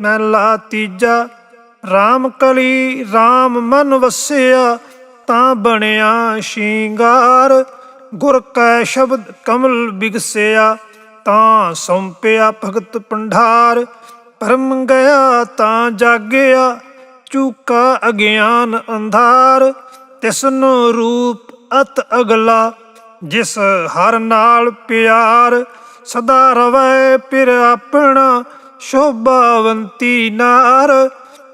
ਮਹਿਲਾ ਤੀਜਾ। RAM ਕਲੀ RAM ਮਨ ਵਸਿਆ, ਤਾਂ ਬਣਿਆ ਸ਼ਿੰਗਾਰ। ਗੁਰ ਕੈ ਸ਼ਬਦ ਕਮਲ ਬਿਗਸਿਆ, ਤਾਂ ਸੌਂਪਿਆ ਭਗਤ ਪੰਢਾਰ ਭਰਮ ਗਿਆ ਤਾਂ ਜਾਗਿਆ, ਚੂਕਾ ਅਗਿਆਨ ਅੰਧਾਰ। ਤਿਸਨੂੰ ਰੂਪ ਅਤ ਅਗਲਾ, ਜਿਸ ਹਰ ਨਾਲ ਪਿਆਰ। ਸਦਾ ਰਵੈ ਪਿਰ ਆਪਣਾ ਸ਼ੋਭਾਵੰਤੀ ਨਾਰ,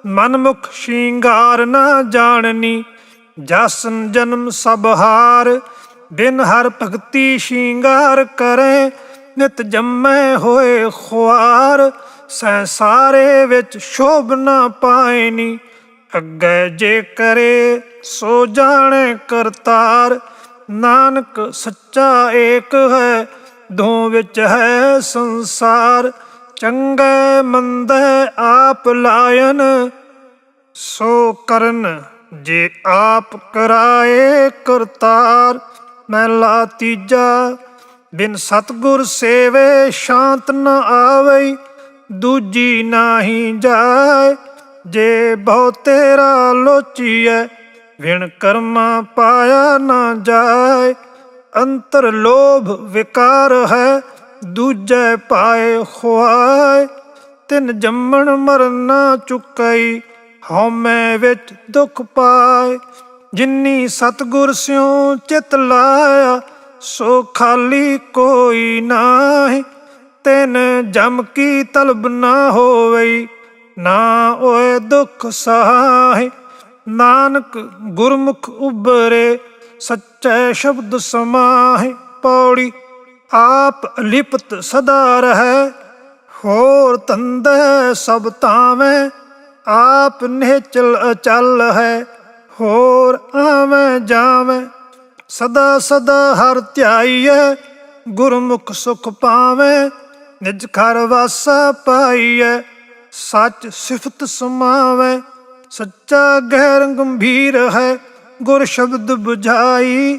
ਮਨਮੁਖ ਸ਼ਿੰਗਾਰ ਨਾ ਜਾਣਨੀ, ਜਸਨ ਜਨਮ ਸਭ ਹਾਰ, ਬਿਨ ਹਰ ਭਗਤੀ ਸ਼ਿੰਗਾਰ ਕਰੇ, ਨਿਤ ਜੰਮੇ ਹੋਏ ਖੁਆਰ, ਸੰਸਾਰੇ ਵਿੱਚ ਸ਼ੋਭ ਨਾ ਪਾਇਨੀ ਅੱਗੇ ਜੇ ਕਰੇ ਸੋ ਜਾਣੇ ਕਰਤਾਰ, ਨਾਨਕ ਸੱਚਾ ਏਕ ਹੈ ਦੋ ਵਿੱਚ ਹੈ ਸੰਸਾਰ ਚੰਗੇ ਮੰਦੇ ਆਪ ਲਾਇਨ, ਸੋ ਕਰਨ ਜੇ ਆਪ ਕਰਾਏ ਕਰਤਾਰ ਮਹਿਲਾ ਤੀਜਾ, ਬਿਨ ਸਤਗੁਰ ਸੇਵੇ ਸ਼ਾਂਤ ਨ ਆਵਈ, ਦੂਜੀ ਨਾਹੀ ਜਾਏ, ਜੇ ਬਹੁ ਤੇਰਾ ਲੋਚੀਐ, ਵਿਣ ਕਰਮਾ ਪਾਇਆ ਨਾ ਜਾਏ, ਅੰਤਰ ਲੋਭ ਵਿਕਾਰ ਹੈ ਦੂਜੇ ਪਾਏ ਖੁਆਏ, ਤਿੰਨ ਜੰਮਣ ਮਰਨਾ ਚੁਕਈ, ਹਉਮੈ ਵਿੱਚ ਦੁੱਖ ਪਾਏ। ਜਿਨੀ ਸਤਗੁਰ ਸਿਉ ਚਿਤ ਲਾਇਆ, ਸੋ ਖਾਲੀ ਕੋਈ ਨਾਹੀ। ਤਿਨ ਜਮ ਕੀ ਤਲਬ ਨਾ ਹੋਵਈ, ਨਾ ਓਏ ਦੁੱਖ ਸਹਾਈ ਨਾਨਕ ਗੁਰਮੁਖ ਉਬਰੇ ਸੱਚੇ ਸ਼ਬਦ ਸਮਾਹਿ। ਪੌੜੀ ਆਪ ਲਿਪਤ ਸਦਾ ਰਹੈ, ਹੋਰ ਤੰਦੈ ਸਭ ਤਾਵੇਂ, ਆਪ ਨਿਹਚਲ ਅਚਲ ਹੈ, ਹੋਰ ਆਵੇਂ ਜਾਵੇਂ। ਸਦਾ ਸਦਾ ਹਰ ਧਿਆਈਐ, ਗੁਰਮੁਖ ਸੁਖ ਪਾਵੇਂ, ਨਿਜ ਘਰ ਵਾਸਾ ਪਾਈਐ, ਸੱਚ ਸਿਫਤ ਸਮਾਵੇ, ਸੱਚਾ ਗਹਿਰ ਗੰਭੀਰ ਹੈ, ਗੁਰ ਸ਼ਬਦ 부ਝਾਈ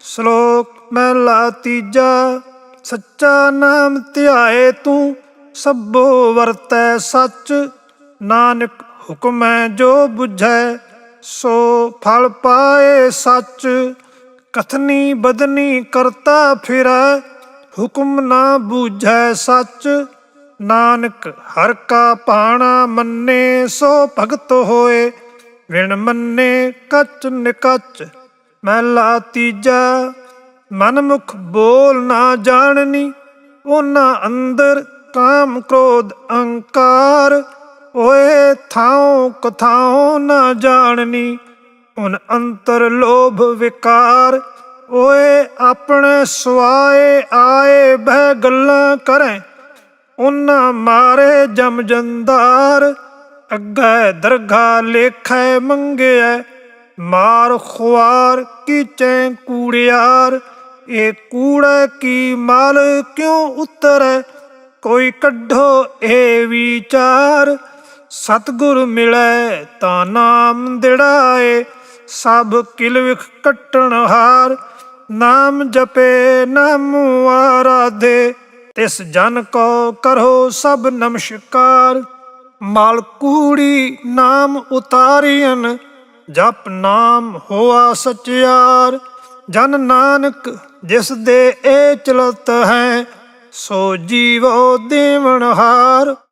ਸ਼ਲੋਕ ਮਹਿਲਾ ਤੀਜਾ, ਸੱਚਾ ਨਾਮ ਧਿਆਏ ਤੂੰ, ਸਭੋ ਵਰਤੈ ਸੱਚ। ਨਾਨਕ ਹੁਕਮ ਹੈ ਜੋ 부ਝੈ ਸੋ ਫਲ ਪਾਏ ਸੱਚ। ਕਥਨੀ ਬਦਨੀ ਕਰਤਾ ਫਿਰੈ, ਹੁਕਮ ਨਾ ਬੂਝੈ ਸੱਚ। ਨਾਨਕ ਹਰ ਕਾ ਪਾਣਾ ਮੰਨੇ, ਸੋ ਭਗਤ ਹੋਏ। ਵਿਣ ਮੰਨੇ ਕੱਚ ਨਿਕਚ ਮਹਿਲਾ ਤੀਜਾ ਮਨਮੁਖ ਬੋਲ ਨਾ ਜਾਣਨੀ, ਉਹਨਾਂ ਅੰਦਰ ਕਾਮ ਕ੍ਰੋਧ ਅਹੰਕਾਰ। ਓਏ ਥਾਉ ਕਥਾਉ ਨਾ ਜਾਣਨੀ, ਉਨ ਅੰਤਰ ਲੋਭ ਵਿਕਾਰ। ਓਏ ਆਪਣੇ ਸਵਾਏ ਆਏ ਬਹਿ ਗੱਲਾਂ ਕਰੇ, ਉਹਨਾਂ ਮਾਰੇ ਜਮ ਜੰਦਾਰ। ਅੱਗੇ ਦਰਗਾ ਲੇਖੈ ਮੰਗਿਆ ਮਾਰ ਖੁਆਰ ਕੀਚੈ ਕੂੜਿਆਰ। ਇਹ ਕੂੜਾ ਕੀ ਮਾਲ ਕਿਉ ਉਤਰੈ? ਕੋਈ ਕੱਢੋ ਇਹ ਵਿਚਾਰ। ਸਤਗੁਰ ਮਿਲੈ ਤਾਂ ਨਾਮ ਦਿੜਾਏ, ਸਭ ਕਿਲਵਿਖ ਕੱਟਣ ਹਾਰ। ਨਾਮ ਜਪੇ, ਨਾਮ ਆਰਾਧੇ, ਤਿਸ ਜਨ ਕੋ ਕਰੋ ਸਭ ਨਮਸਕਾਰ। ਮਾਲ ਕੂੜੀ ਨਾਮ ਉਤਾਰੀਨ ਜਪ ਨਾਮ ਹੋਆ ਸਚਿਆਰ। ਜਨ ਨਾਨਕ ਜਿਸ ਦੇ ਇਹ ਚਲਤ ਹੈ ਸੋ ਜੀਵੋ ਦੇਵਨ ਹਾਰ।